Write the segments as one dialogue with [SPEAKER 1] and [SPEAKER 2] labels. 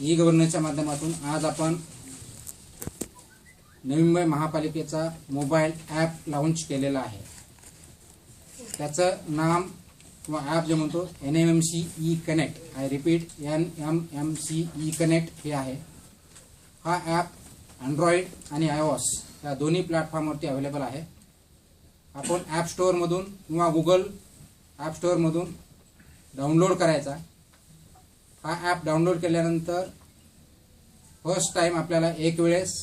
[SPEAKER 1] E गव्हर्नन्सच्या माध्यमातून आज आपण नवी मुंबई महापालिकेचा मोबाईल ॲप लाँच केलेला आहे. त्याचं नाम किंवा ॲप जे म्हणतो N M M C E connect I repeat N M M C E connect हे आहे. हा ॲप अँड्रॉइड आणि आयओस या दोन्ही प्लॅटफॉर्मवरती अवेलेबल आहे. आपण ॲप स्टोअरमधून किंवा गुगल ॲप स्टोअरमधून डाउनलोड करायचा. हा ॲप डाउनलोड केल्यानंतर फर्स्ट टाईम आपल्याला एक वेळेस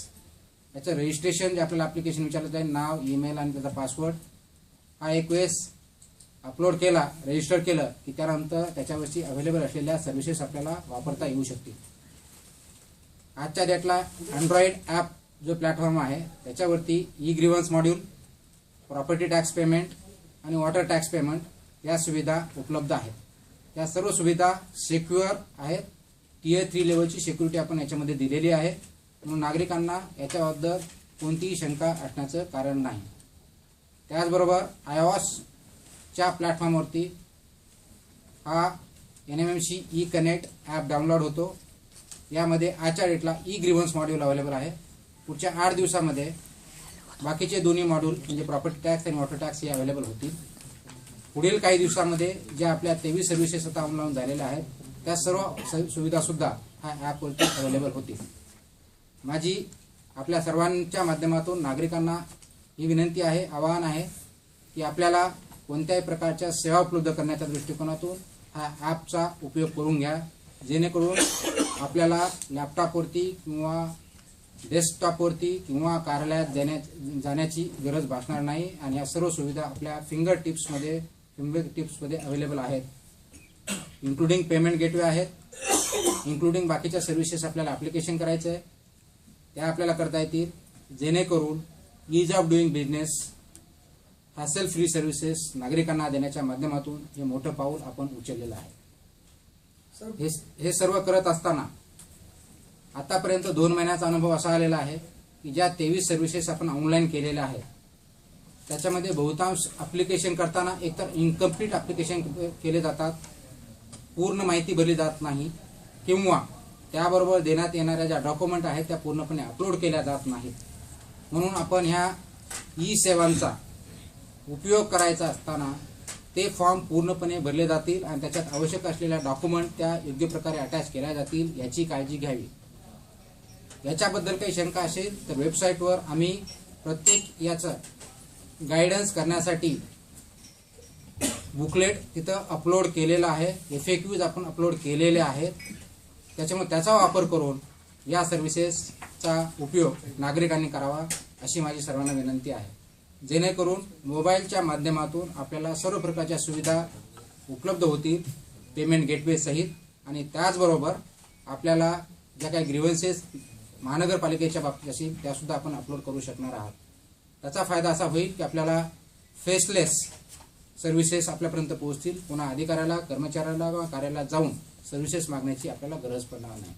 [SPEAKER 1] याचं रजिस्ट्रेशन जे आपल्याला ॲप्लिकेशन विचारलं जाईल नाव ईमेल आणि त्याचा पासवर्ड हा एक वेळेस अपलोड केला रजिस्टर केलं की त्यानंतर त्याच्यावरची अवेलेबल असलेल्या सर्व्हिसेस आपल्याला वापरता येऊ शकतील. आजच्या डेटला अँड्रॉइड ॲप जो प्लॅटफॉर्म आहे त्याच्यावरती E grievance module property tax payment आणि वॉटर टॅक्स पेमेंट या सुविधा उपलब्ध आहेत. या सर्व सुविधा सेक्युअर आहेत. टीयर थ्री लेवलची सिक्युरिटी आपण याच्यामध्ये दिलेली आहे. म्हणून नागरिकांना याच्याबद्दल कोणतीही शंका असण्याचं कारण नाही. त्याचबरोबर आयओसच्या प्लॅटफॉर्मवरती हा N M M C E connect app download होतो. यामध्ये आजच्या डेटला ई ग्रीव्हन्स मॉड्यूल अवेलेबल आहे. पुढच्या आठ दिवसामध्ये बाकीचे दोन्ही मॉड्यूल म्हणजे प्रॉपर्टी टॅक्स आणि वॉटर टॅक्स हे अवेलेबल होतील. पुढील काही दिवसामध्ये ज्या आपल्या तेवीस सर्व्हिसेस आता अंमलावून झालेल्या आहेत त्या सर्व स- सुविधासुद्धा ह्या ॲपवरती अवेलेबल होतील. माझी आपल्या सर्वांच्या माध्यमातून नागरिकांना ही विनंती आहे आवाहन आहे की आपल्याला कोणत्याही प्रकारच्या सेवा उपलब्ध करण्याच्या दृष्टिकोनातून हा ॲपचा उपयोग करून घ्या. जेणेकरून आपल्याला लॅपटॉपवरती किंवा डेस्कटॉपवरती किंवा कार्यालयात जाण्या जाण्याची गरज भासणार नाही. आणि या सर्व सुविधा आपल्या फिंगर टिप्समध्ये फिंगर टिप्समध्ये अवेलेबल आहेत. इन्क्लुडिंग पेमेंट गेटवे आहेत. इन्क्लुडिंग बाकीच्या सर्व्हिसेस आपल्याला ॲप्लिकेशन करायचं आहे. त्या आपल्याला करता येतील. जेणेकरून ease of doing business hassle free services नागरिकांना देण्याच्या माध्यमातून हे मोठं पाऊल आपण उचललेलं आहे. हे हे सर्व करत असताना आतापर्यंत दोन महिन्याचा अनुभव असा आलेला आहे की ज्या तेवीस सर्व्हिसेस आपण ऑनलाईन केलेल्या आहेत त्याच्यामध्ये बहुतांश ॲप्लिकेशन करताना एकतर इनकम्प्लीट ॲप्लिकेशन केले जातात. पूर्ण माहिती भरली जात नाही. किंवा त्याबरोबर देण्यात येणाऱ्या ज्या डॉक्युमेंट आहेत त्या पूर्णपणे अपलोड केल्या जात नाहीत. म्हणून आपण ह्या ई सेवांचा उपयोग करायचा असताना ते फॉर्म पूर्णपणे भरले जातील आणि त्याच्यात आवश्यक असलेल्या डॉक्युमेंट त्या योग्य प्रकारे अटॅच केल्या जातील याची काळजी घ्यावी. याच्याबद्दल काही शंका असेल तर वेबसाईटवर आम्ही प्रत्येक याचं गायडन्स करण्यासाठी बुकलेट तिथं अपलोड केलेलं आहे. एफ आपण अपलोड केलेले आहेत. त्याच्यामुळे त्याचा वापर करून या सर्व्हिसेसचा उपयोग नागरिकांनी करावा अशी माझी सर्वांना विनंती आहे. जेणेकरून मोबाईलच्या माध्यमातून आपल्याला सर्व प्रकारच्या सुविधा उपलब्ध होतील पेमेंट गेटवे सहित. आणि त्याचबरोबर आपल्याला ज्या काही ग्रीव्हन्सेस महानगरपालिकेच्या बाबतीत असतील त्यासुद्धा आपण अपलोड करू शकणार आहात. त्याचा फायदा असा होईल की आपल्याला फेसलेस सर्व्हिसेस आपल्यापर्यंत पोहोचतील. पुन्हा अधिकाऱ्याला कर्मचाऱ्याला किंवा कार्यालयात जाऊन सर्व्हिसेस मागण्याची आपल्याला गरज पडणार नाही.